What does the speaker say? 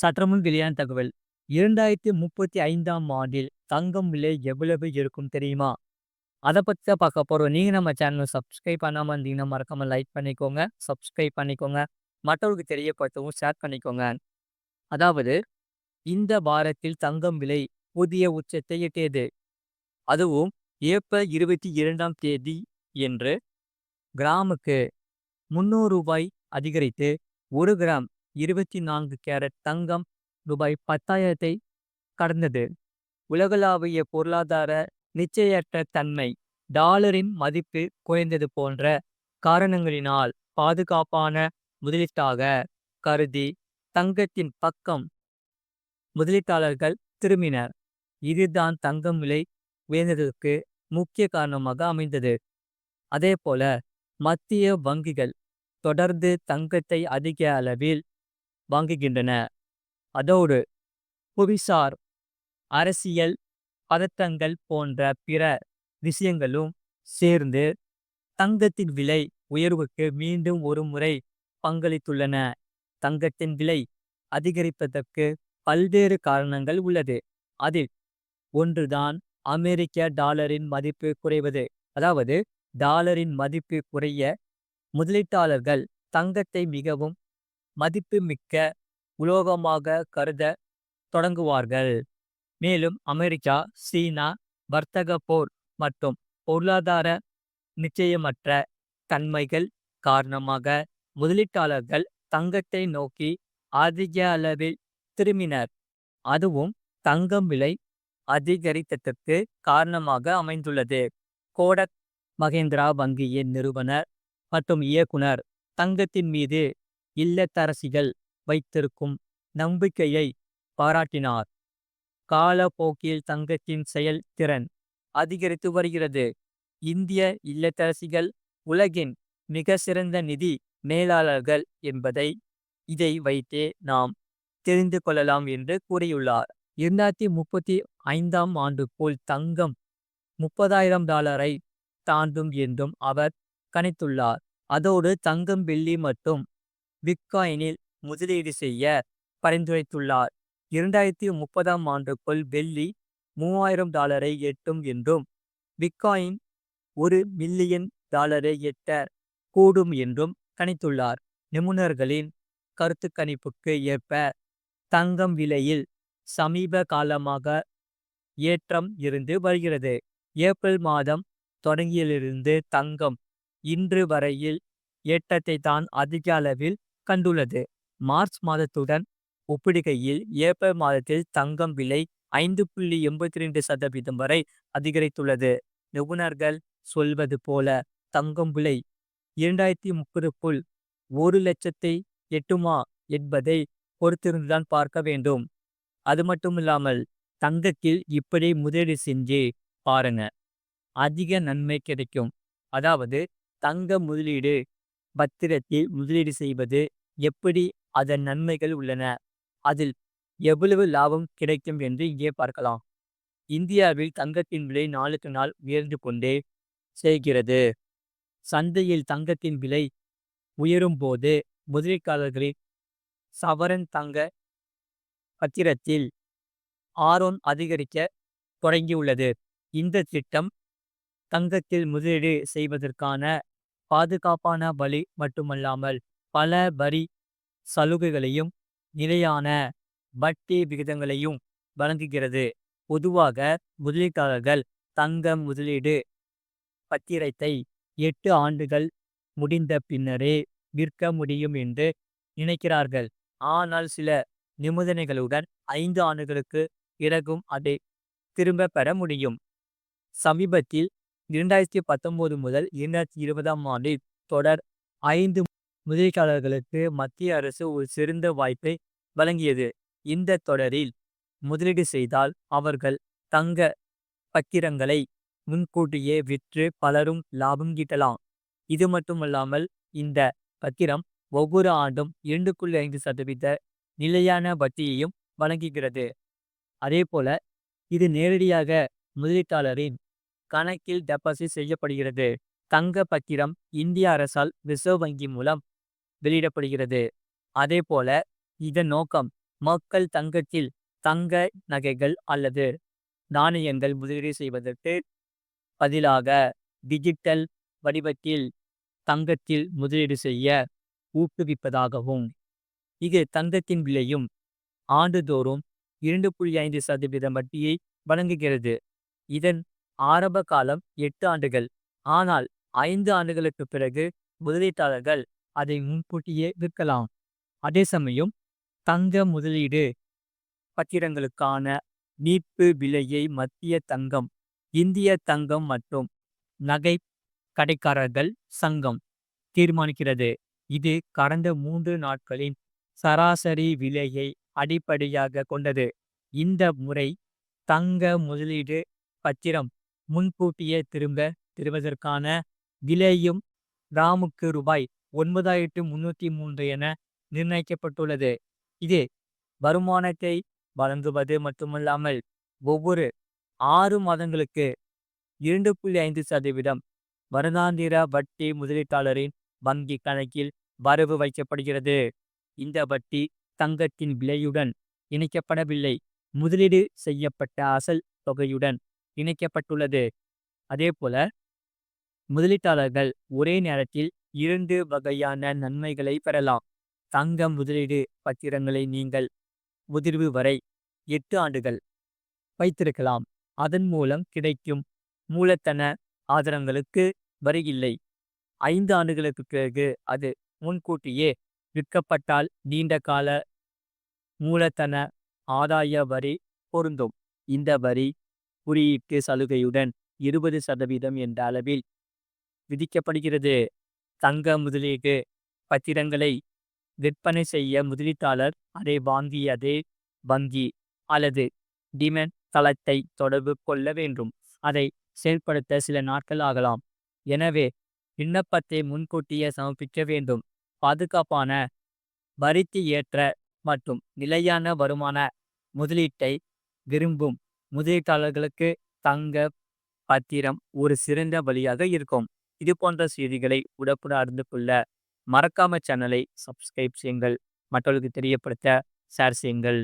சற்றுமுன் வெளியான தகவல். இரண்டாயிரத்தி முப்பத்தி ஐந்தாம் ஆண்டில் தங்கம் விலை எவ்வளவு இருக்கும் தெரியுமா? அதை பற்றி தான் பார்க்க போகிறோம் நீங்கள் நம்ம சேனலை சப்ஸ்கிரைப் பண்ணாமல் இருந்தீங்கன்னா மறக்காம லைக் பண்ணிக்கோங்க. சப்ஸ்கிரைப் பண்ணிக்கோங்க. மற்றவர்களுக்கு தெரியப்படுத்தவும் ஷேர் பண்ணிக்கோங்க. அதாவது இந்த வாரத்தில் தங்கம் விலை புதிய உச்சத்தை எட்டியது. அதுவும் ஏப்ரல் இருபத்தி இரண்டாம் தேதி என்று கிராமுக்கு முந்நூறு ரூபாய் அதிகரித்து ஒரு கிராம் இருபத்தி நான்கு கேரட் தங்கம் ரூபாய் பத்தாயிரத்தை கடந்தது. உலகளாவிய பொருளாதார நிச்சயற்ற தன்மை டாலரின் மதிப்பு குறைந்தது போன்ற காரணங்களினால் பாதுகாப்பான முதலீட்டாக கருதி தங்கத்தின் பக்கம் முதலீட்டாளர்கள் திரும்பினர். இதுதான் தங்கம் விலை உயர்ந்ததற்கு முக்கிய காரணமாக அமைந்தது. அதேபோல மத்திய வங்கிகள் தொடர்ந்து தங்கத்தை அதிக அளவில் வாங்குகின்றன. அதோடு புவிசார் அரசியல் பதட்டங்கள் போன்ற பிற விஷயங்களும் சேர்ந்து தங்கத்தின் விலை உயர்வுக்கு மீண்டும் ஒரு முறை பங்களித்துள்ளன. தங்கத்தின் விலை அதிகரிப்பதற்கு பல்வேறு காரணங்கள் உள்ளது. அதில் ஒன்றுதான் அமெரிக்க டாலரின் மதிப்பு குறைவது. அதாவது டாலரின் மதிப்பு குறைய முதலீட்டாளர்கள் தங்கத்தை மிகவும் மதிப்புமிக்க உலோகமாக கருத தொடங்குவார்கள். மேலும் அமெரிக்கா சீனா வர்த்தக போர் மற்றும் பொருளாதார நிச்சயமற்ற தன்மைகள் காரணமாக முதலீட்டாளர்கள் தங்கத்தை நோக்கி அதிக அளவில் திரும்பினர். அதுவும் தங்கம் விலை அதிகரித்ததற்கு காரணமாக அமைந்துள்ளது. கோடக் மகேந்திரா வங்கியின் நிறுவனர் மற்றும் இயக்குனர் தங்கத்தின் மீது இல்லத்தரசிகள் வைத்திருக்கும் நம்பிக்கையை பாராட்டினார். காலப்போக்கில் தங்கத்தின் செயல் திறன் அதிகரித்து வருகிறது. இந்திய இல்லத்தரசிகள் உலகின் மிக சிறந்த நிதி மேலாளர்கள் என்பதை இதை வைத்தே நாம் தெரிந்து கொள்ளலாம் என்று கூறியுள்ளார். இரண்டாயிரத்தி முப்பத்தி ஐந்தாம் ஆண்டுக்குள் தங்கம் முப்பதாயிரம் டாலரை தாண்டும் என்றும் அவர் கணித்துள்ளார். அதோடு தங்கம் வெள்ளி மற்றும் பிட்காயினில் முதலீடு செய்ய பரிந்துரைத்துள்ளார். இரண்டாயிரத்தி முப்பதாம் ஆண்டுக்குள் வெள்ளி மூவாயிரம் டாலரை எட்டும் என்றும் பிட்காயின் ஒரு மில்லியன் டாலரை எட்ட கூடும் என்றும் கணித்துள்ளார். நிபுணர்களின் கருத்து கணிப்புக்கு ஏற்ப தங்கம் விலையில் சமீப காலமாக ஏற்றம் இருந்து வருகிறது. ஏப்ரல் மாதம் தொடங்கியிலிருந்து தங்கம் இன்று வரையில் ஏற்றத்தை தான் அதிக அளவில் கண்டுள்ளது. மார்ச் மாதத்துடன் ஒப்பிடுகையில் ஏப்ரல் மாதத்தில் தங்கம் விலை ஐந்து புள்ளி எண்பத்தி ரெண்டு சதவீதம் வரை அதிகரித்துள்ளது. நிபுணர்கள் சொல்வது போல தங்கம் விலை இரண்டாயிரத்தி முப்பதுக்குள் ஒரு லட்சத்தை எட்டுமா என்பதை பொறுத்திருந்துதான் பார்க்க வேண்டும். அது மட்டுமில்லாமல் தங்கத்தில் இப்படி முதலீடு செஞ்சு பாருங்க அதிக நன்மை கிடைக்கும். அதாவது தங்க முதலீடு பத்திரத்தில் முதலீடு செய்வது எப்படி அதன் நன்மைகள் உள்ளன? அதில் எவ்வளவு லாபம் கிடைக்கும் என்று இங்கே பார்க்கலாம். இந்தியாவில் தங்கத்தின் விலை நாளுக்கு நாள் உயர்ந்து கொண்டே செய்கிறது சந்தையில் தங்கத்தின் விலை உயரும் போது முதலீட்டாளர்களின் சவரன் தங்க பத்திரத்தில் ஆர்வம் அதிகரிக்க தொடங்கியுள்ளது. இந்த திட்டம் தங்கத்தில் முதலீடு செய்வதற்கான பாதுகாப்பான வழி மட்டுமல்லாமல் பல வரி சலுகைகளையும் நிலையான வட்டி விகிதங்களையும் வழங்குகிறது. பொதுவாக முதலீட்டாளர்கள் தங்க முதலீடு பத்திரத்தை எட்டு ஆண்டுகள் முடிந்த பின்னரே விற்க முடியும் என்று நினைக்கிறார்கள். ஆனால் சில நிபந்தனைகளுடன் ஐந்து ஆண்டுகளுக்கு பிறகும் அதை திரும்ப பெற முடியும். சமீபத்தில் இரண்டாயிரத்தி பத்தொன்பது முதல் இரண்டாயிரத்தி இருபதாம் ஆண்டில் தொடர் ஐந்து முதலீட்டாளர்களுக்கு மத்திய அரசு ஒரு சிறந்த வாய்ப்பை வழங்கியது. இந்த தொடரில் முதலீடு செய்தால் அவர்கள் தங்க பத்திரங்களை முன்கூட்டியே விற்று பலரும் லாபம் ஈட்டலாம். இது மட்டுமல்லாமல் இந்த பத்திரம் ஒவ்வொரு ஆண்டும் இரண்டு புள்ளி ஐந்து சதவீத நிலையான வட்டியையும் வழங்குகிறது. அதேபோல இது நேரடியாக முதலீட்டாளரின் கணக்கில் டெபாசிட் செய்யப்படுகிறது. தங்க பத்திரம் இந்திய அரசால் ரிசர்வ் வங்கி மூலம் வெளியிடப்படுகிறது. அதேபோல இதன் நோக்கம் மக்கள் தங்கத்தில் தங்க நகைகள் அல்லது நாணயங்கள் முதலீடு செய்வதற்கு பதிலாக டிஜிட்டல் வடிவத்தில் தங்கத்தில் முதலீடு செய்ய ஊக்குவிப்பதாகவும் இது தங்கத்தின் விலையும் ஆண்டுதோறும் இரண்டு புள்ளி ஐந்து சதவீதம் வட்டியை வழங்குகிறது. இதன் ஆரம்ப காலம் எட்டு ஆண்டுகள். ஆனால் ஐந்து ஆண்டுகளுக்கு பிறகு முதலீட்டாளர்கள் அதை முன்கூட்டியே விற்கலாம். அதே சமயம் தங்க முதலீடு பத்திரங்களுக்கான மீட்பு விலையை மத்திய தங்கம் இந்திய தங்கம் மற்றும் நகை கடைக்காரர்கள் சங்கம் தீர்மானிக்கிறது. இது கடந்த மூன்று நாட்களின் சராசரி விலையை அடிப்படையாக கொண்டது. இந்த முறை தங்க முதலீடு பத்திரம் முன்கூட்டியே திரும்ப தருவதற்கான விலையும் ராமுக்கு ரூபாய் ஒன்பதாயிரத்து முன்னூற்றி மூன்று என நிர்ணயிக்கப்பட்டுள்ளது. இது வருமானத்தை வழங்குவது மட்டுமல்லாமல் ஒவ்வொரு ஆறு மாதங்களுக்கு இரண்டு புள்ளி ஐந்து சதவீதம் வருடாந்திர வட்டி முதலீட்டாளரின் வங்கி கணக்கில் வரவு வைக்கப்படுகிறது. இந்த வட்டி தங்கத்தின் விலையுடன் இணைக்கப்படவில்லை. முதலீடு செய்யப்பட்ட அசல் தொகையுடன் இணைக்கப்பட்டுள்ளது. அதேபோல முதலீட்டாளர்கள் ஒரே நேரத்தில் இரண்டு வகையான நன்மைகளை பெறலாம். தங்க முதலீடு பத்திரங்களை நீங்கள் முதிர்வு வரை எட்டு ஆண்டுகள் வைத்திருக்கலாம். அதன் மூலம் கிடைக்கும் மூலத்தன ஆதாரங்களுக்கு வரி இல்லை ஐந்து ஆண்டுகளுக்கு பிறகு அது முன்கூட்டியே விற்கப்பட்டால் நீண்ட கால மூலத்தன ஆதாய வரி பொருந்தும். இந்த வரி குறியீட்டு சலுகையுடன் இருபது சதவீதம் என்ற அளவில் விதிக்கப்படுகிறது. தங்க முதலீடு பத்திரங்களை விற்பனை செய்ய முதலீட்டாளர் அதை வாங்கியதே வங்கி அல்லது டிமெண்ட் தளத்தை தொடர்பு கொள்ள வேண்டும். அதை செயல்படுத்த சில நாட்கள் ஆகலாம். எனவே விண்ணப்பத்தை முன்கூட்டியே சமர்ப்பிக்க வேண்டும். பாதுகாப்பான வரிக்கு ஏற்ற மற்றும் நிலையான வருமான முதலீட்டை விரும்பும் முதலீட்டாளர்களுக்கு தங்க பத்திரம் ஒரு சிறந்த வழியாக இருக்கும். இது போன்ற செய்திகளை உடப்புட அறிந்து கொள்ள மறக்காம சேனலை சப்ஸ்கிரைப் செய்யுங்கள். மற்றவர்களுக்கு தெரியப்படுத்த ஷேர் செய்யுங்கள்.